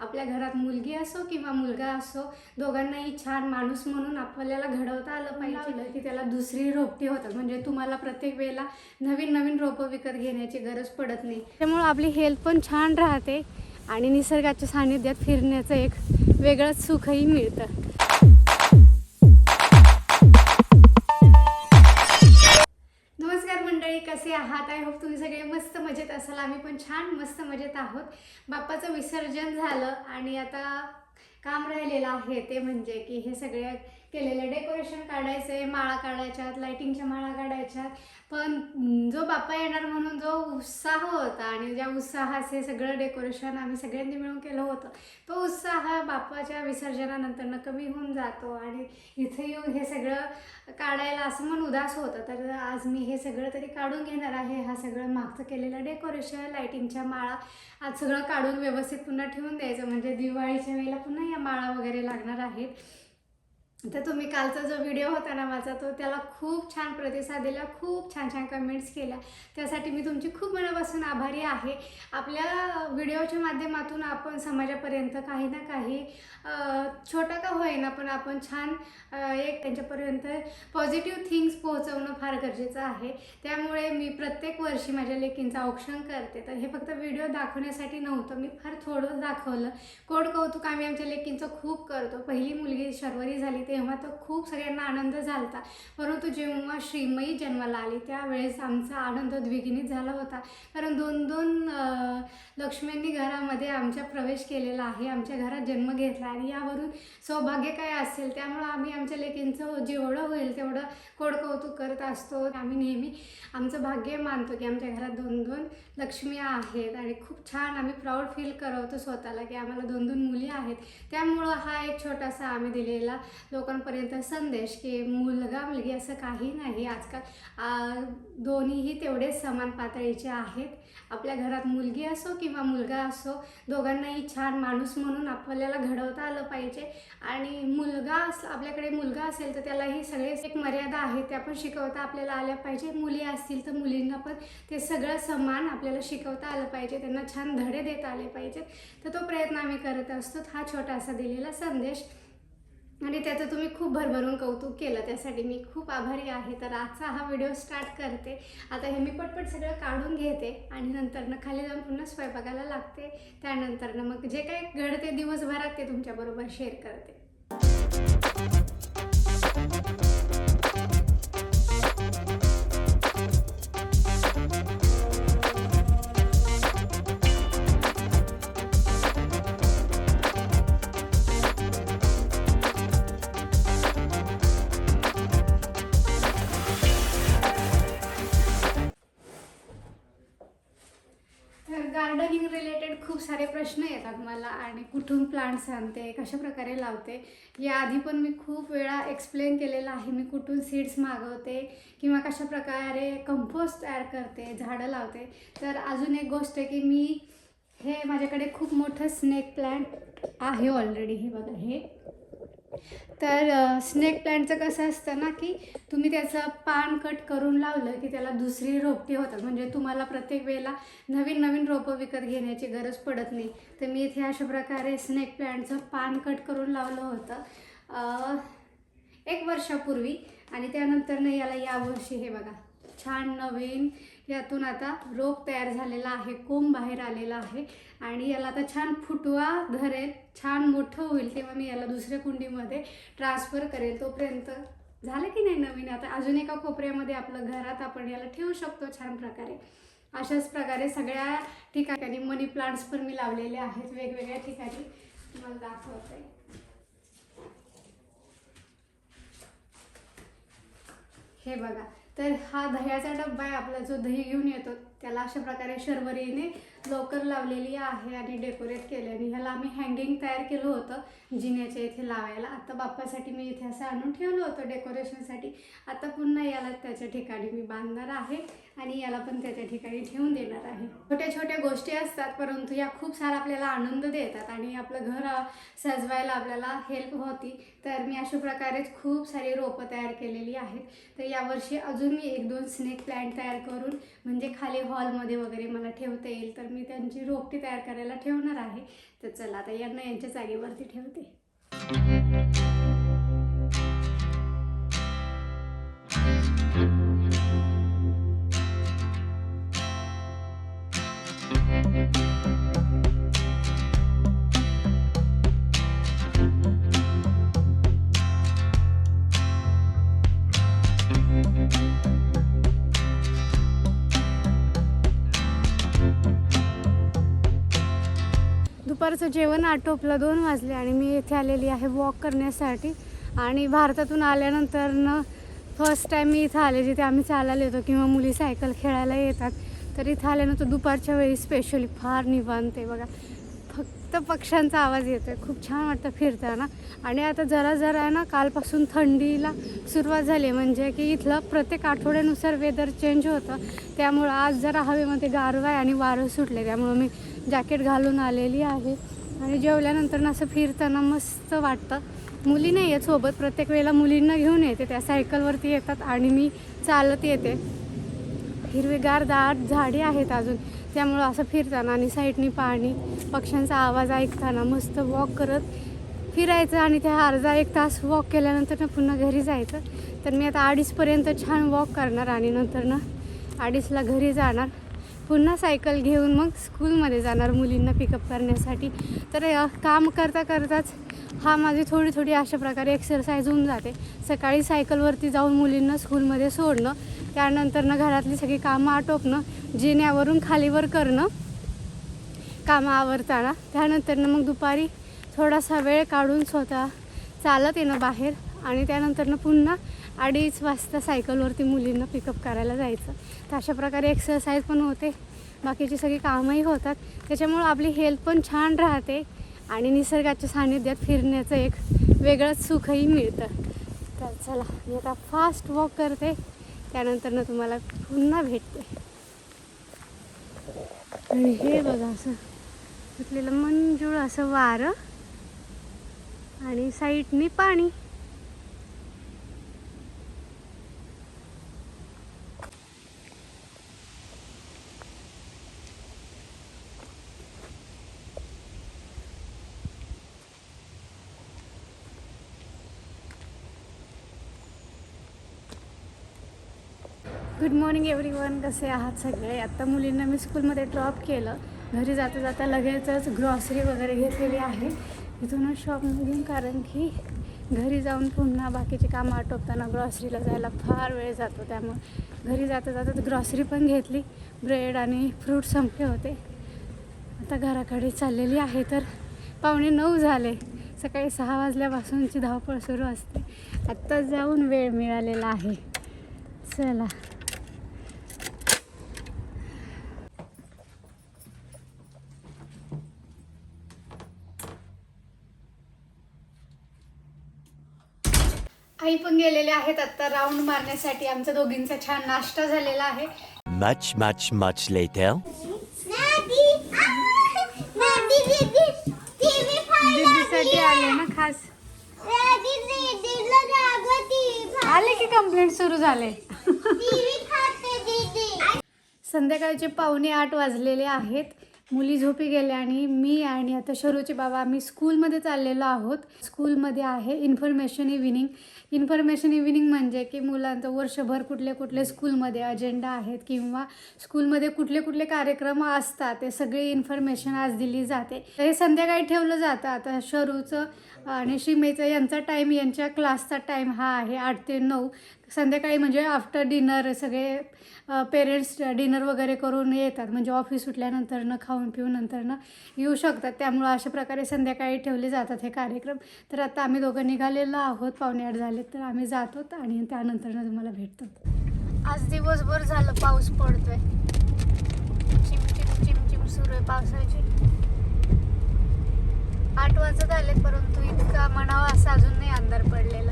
आपल्या घरात मुलगी असो किंवा मुलगा असो दोघांनाही छान माणूस म्हणून आपल्याला घडवता आलं पाहिजे की त्याला दुसरी रोपटी होतात. म्हणजे तुम्हाला प्रत्येक वेळेला नवीन नवीन रोपं विकत घेण्याची गरज पडत नाही. त्यामुळं आपली हेल्थ पण छान राहते आणि निसर्गाच्या सानिध्यात फिरण्याचं एक वेगळंच सुखही मिळतं. आहात. आय होप तुम्ही सगळे मस्त मजेत असाल. आम्ही पण छान मस्त मजेत आहोत. बाप्पाचं विसर्जन झालं आणि आता काम राहिलेलं आहे ते म्हणजे की हे सगळे केलेलं डेकोरेशन काढायचं आहे माळा काढायच्यात लाईटिंगच्या माळा काढायच्यात. पण जो बाप्पा येणार म्हणून जो उत्साह होता आणि ज्या उत्साहाचे सगळं डेकोरेशन आम्ही सगळ्यांनी मिळून केलं होतं तो उत्साह बाप्पाच्या विसर्जनानंतर कमी होऊन जातो आणि इथे येऊन हे सगळं काढायला असं मन उदास होतं. तर आज मी हे सगळं तरी काढून घेणार आहे. हा सगळं मागचं केलेलं डेकोरेशन लाईटिंगच्या माळा आज सगळं काढून व्यवस्थित पुन्हा ठेवून द्यायचं. म्हणजे दिवाळीच्या वेळेला पुन्हा या माळा वगैरे लागणार आहेत. तर तुम्ही कालचा जो व्हिडिओ होता ना माझा तो त्याला खूप छान प्रतिसाद दिला खूप छान छान कमेंट्स केल्या. त्यासाठी मी तुमची खूप मनापासून आभारी आहे. आपल्या व्हिडिओच्या माध्यमातून आपण समाजापर्यंत काही ना काही छोटा का होईना पण आपण छान एक त्यांच्यापर्यंत पॉझिटिव्ह थिंग्स पोहोचवणं फार गरजेचं आहे. त्यामुळे मी प्रत्येक वर्षी माझ्या लेकींचं औक्षण करते. तर हे फक्त व्हिडिओ दाखवण्यासाठी नव्हतं मी फार थोडं दाखवलं. कोड कौतुक आम्ही आमच्या लेकींचं खूप करतो. पहिली मुलगी शर्वरी झाली ते तेव्हा तर खूप सगळ्यांना आनंद झाला परंतु जेव्हा श्रीमयी जन्माला आली त्यावेळेस आमचा आनंद द्विगुणित झाला होता. कारण दोन दोन लक्ष्म्यांनी लक्ष्मींनी घरामध्ये आमच्या प्रवेश केलेला आहे आमच्या घरात जन्म घेतला आणि यावरून सौभाग्य काय असेल? त्यामुळं आम्ही आमच्या लेकींचं हो, जेवढं होईल तेवढं कोड कौतुक करत असतो. आम्ही नेहमी आमचं भाग्य मानतो की आमच्या घरात दोन दोन लक्ष्मी आहेत आणि खूप छान आम्ही प्राऊड फील करवतो स्वतःला की आम्हाला दोन दोन मुली आहेत. त्यामुळं हा एक छोटासा आम्ही दिलेला लोक लोकांपर्यंत संदेश की मुलगा मुलगी असं काही नाही. आजकाल दोन्हीही तेवढेच समान पातळीचे आहेत. आपल्या घरात मुलगी असो किंवा मुलगा असो दोघांनाही छान माणूस म्हणून आपल्याला घडवता आलं पाहिजे. आणि मुलगा अस आपल्याकडे मुलगा असेल तर त्यालाही सगळेच एक मर्यादा आहे त्या पण शिकवता आपल्याला आल्या पाहिजे. मुली असतील तर मुलींना पण ते सगळं समान आपल्याला शिकवता आलं पाहिजे. त्यांना छान धडे देता आले पाहिजेत. तर तो प्रयत्न आम्ही करत असतो. हा छोटासा दिलेला संदेश. आणि त्याचं तुम्ही खूप भरभरून कौतुक केलं त्यासाठी मी खूप आभारी आहे. तर आजचा हा व्हिडिओ स्टार्ट करते. आता हे मी पटपट सगळं काढून घेते आणि नंतरनं खाली जाऊन पुन्हा स्वयंपाकाला लागते. त्यानंतरनं मग जे काही घडते दिवसभरात ते तुमच्याबरोबर शेअर करते. गार्डनिंग रिलेटेड खूप सारे प्रश्न येतात मला आणि कुठून प्लांट्स आणते कशा प्रकारे लावते याआधी पण मी खूप वेळा एक्सप्लेन केलेलं आहे. मी कुठून सीड्स मागवते किंवा कशा प्रकारे कंपोस्ट तयार करते झाडं लावते. तर अजून एक गोष्ट आहे की मी हे माझ्याकडे खूप मोठं स्नेक प्लांट आहे ऑलरेडी हे बघा हे तर स्नेक प्लांटचं कसं असतं ना की तुम्ही त्याचं पान कट करून लावलं की त्याला दुसरी रोपटी होतात. म्हणजे तुम्हाला प्रत्येक वेळेला नवीन नवीन रोपं विकत घेण्याची गरज पडत नाही. तर मी इथे अशा प्रकारे स्नेक प्लांटचं पान कट करून लावलं होतं एक वर्षापूर्वी. आणि त्यानंतरनं याला यावर्षी हे बघा छान नवीन यातून आता रोप तयार झालेला आहे कोंब बाहेर आलेला आहे आणि याला आता छान फुटवा धरेल छान मोठं होईल तेव्हा मी याला दुसऱ्या कुंडीमध्ये ट्रान्सफर करेल. तोपर्यंत झालं की नाही नवीन? आता अजून एका कोपऱ्यामध्ये आपलं घरात आपण याला ठेवू शकतो छान प्रकारे. अशाच प्रकारे सगळ्या ठिकाणी मनी प्लांट्स पण मी लावलेले आहेत वेगवेगळ्या ठिकाणी. तुम्हाला दाखवते. हे बघा तर हा दह्याचा डब्बा आहे आपला जो दही घेऊन येतो. त्याला अशा प्रकारे शर्वरीने लोकर लावलेली आहे आणि डेकोरेट केले आणि ह्याला आम्ही हँगिंग तयार केलं होतं जिन्याच्या इथे लावायला. आता बाप्पासाठी मी इथे असं आणून ठेवलं होतं डेकोरेशनसाठी आता पुन्हा याला त्याच्या ठिकाणी मी बांधणार आहे. आणि याला पण त्याच्या ठिकाणी ठेवून देणार आहे. छोट्या छोट्या गोष्टी असतात परंतु या खूप सारा आपल्याला आनंद देतात आणि आपलं घर सजवायला आपल्याला हेल्प होती. तर मी अशा प्रकारेच खूप सारी रोपं तयार केलेली आहेत. तर यावर्षी अजून मी एक दोन स्नेक प्लॅन्ट तयार करून म्हणजे खाली हॉलमध्ये वगैरे मला ठेवता येईल. तर मी त्यांची रोपटी तयार करायला ठेवणार आहे. तर चला आता यांना यांच्या जागेवरती ठेवते. दुपारचं जेवण आटोपलं दोन वाजले आणि मी इथे आलेली आहे वॉक करण्यासाठी. आणि भारतातून आल्यानंतर न फर्स्ट टाईम मी इथं आले जिथे आम्ही चालायला येतो किंवा मुली सायकल खेळायला येतात तर इथं आल्यानंतर दुपारच्या वेळी स्पेशली फार निवांत आहे बघा. फक्त पक्ष्यांचा आवाज येतो आहे खूप छान वाटतं फिरताना. आणि आता जरा जरा आहे ना कालपासून थंडीला सुरुवात झाली म्हणजे की इथलं प्रत्येक आठवड्यानुसार वेदर चेंज होतं. त्यामुळं आज जरा हवेमध्ये गारवा आहे आणि वारं सुटले त्यामुळं मी जॅकेट घालून आलेली आहे. आणि जेवल्यानंतर ना असं फिरताना मस्त वाटतं. मुली नाही आहेत सोबत. प्रत्येक वेळेला मुलींना घेऊन येते. त्या सायकलवरती येतात आणि मी चालत येते. हिरवेगार दाट झाडे आहेत अजून. त्यामुळं असं फिरताना आणि साईडनी पाणी पक्ष्यांचा आवाज ऐकताना मस्त वॉक करत फिरायचं आणि त्या अर्धा एक तास वॉक केल्यानंतर ना पुन्हा घरी जायचं. तर मी आता अडीचपर्यंत छान वॉक करणार आणि नंतर ना अडीचला घरी जाणार. पुन्हा सायकल घेऊन मग स्कूलमध्ये जाणार मुलींना पिकअप करण्यासाठी. तर काम करता करताच हा माझी थोडी थोडी अशा प्रकारे एक्सरसाइज होऊन जाते. सकाळी सायकलवरती जाऊन मुलींना स्कूलमध्ये सोडणं त्यानंतरनं घरातली सगळी कामं आटोपणं जिन्यावरून खालीवर करणं कामं आवरताना त्यानंतरनं मग दुपारी थोडासा वेळ काढून स्वतः चालत येणं बाहेर आणि त्यानंतरनं पुन्हा अडीच वाजता सायकलवरती मुलींना पिकअप करायला जायचं. तर अशा प्रकारे एक्सरसाइज पण होते. बाकीची सगळी कामंही होतात. त्याच्यामुळं आपली हेल्थ पण छान राहते. आणि निसर्गाच्या सानिध्यात फिरण्याचं एक वेगळंच सुखही मिळतं. तर चला मी आता फास्ट वॉक करते. त्यानंतर ना तुम्हाला पुन्हा भेटते. आणि हे बघा असं म्हटलेलं मंजूळ असं वारं आणि साईडनी पाणी. गुड मॉर्निंग एव्हरी वन कसे आहात सगळे? आत्ता मुलींना मी स्कूलमध्ये ड्रॉप केलं. घरी जाता जाता लगेचच ग्रॉसरी वगैरे घेतलेली आहे. इथूनच शॉपमधून कारण की घरी जाऊन पुन्हा बाकीची कामं आटोपताना ग्रॉसरीला जायला फार वेळ जातो. त्यामुळे घरी जाता जाता ग्रॉसरी पण घेतली. ब्रेड आणि फ्रूट संपले होते. आता घराकडे चाललेली आहे तर पावणे नऊ झाले. सकाळी सहा वाजल्यापासूनची धावपळ सुरू असते. आत्ताच जाऊन वेळ मिळालेला आहे. चला. आई पण गेलेले आहेत. आता राऊंड मारण्यासाठी आमच्या दोघींचा छान नाश्ता झालेला आहे. Much, much, much later. दीदीसाठी आले ना खास. आले की कंप्लेंट सुरू झाले. संध्याकाळचे पावणे आठ वाजलेले आहेत. मुली झोपी गेल्या आणि मी आणि आता शरूचे बाबा आम्ही स्कूलमध्ये चाललेलो आहोत. स्कूलमध्ये आहे इन्फॉर्मेशन इव्हिनिंग इन्फॉर्मेशन इव्हिनिंग म्हणजे की मुलांचं वर्षभर कुठले कुठले स्कूलमध्ये अजेंडा आहेत किंवा स्कूलमध्ये कुठले कुठले कार्यक्रम असतात ते सगळी इन्फॉर्मेशन आज दिली जाते. हे संध्याकाळी ठेवलं जातं. आता शरूचं आणि शिमेचा यांचा टाईम यांच्या क्लासचा टाईम हा आहे आठ ते नऊ. संध्याकाळी म्हणजे आफ्टर डिनर सगळे पेरेंट्स डिनर वगैरे करून येतात. म्हणजे ऑफिस सुटल्यानंतरनं खाऊन पिऊन नंतरनं येऊ शकतात. त्यामुळं अशा प्रकारे संध्याकाळी ठेवले जातात हे कार्यक्रम. तर आता आम्ही दोघं निघालेलो आहोत. पावणे आठ झाले तर आम्ही जातो आणि त्यानंतरनं तुम्हाला भेटतो. आज दिवसभर झालं पाऊस पडतोय. चिमचिम चिमचिम चिम चिम सुरू आहे पावसाची. आठ वाजत आले परंतु इतका म्हणावा असं अजून नाही अंधार पडलेला.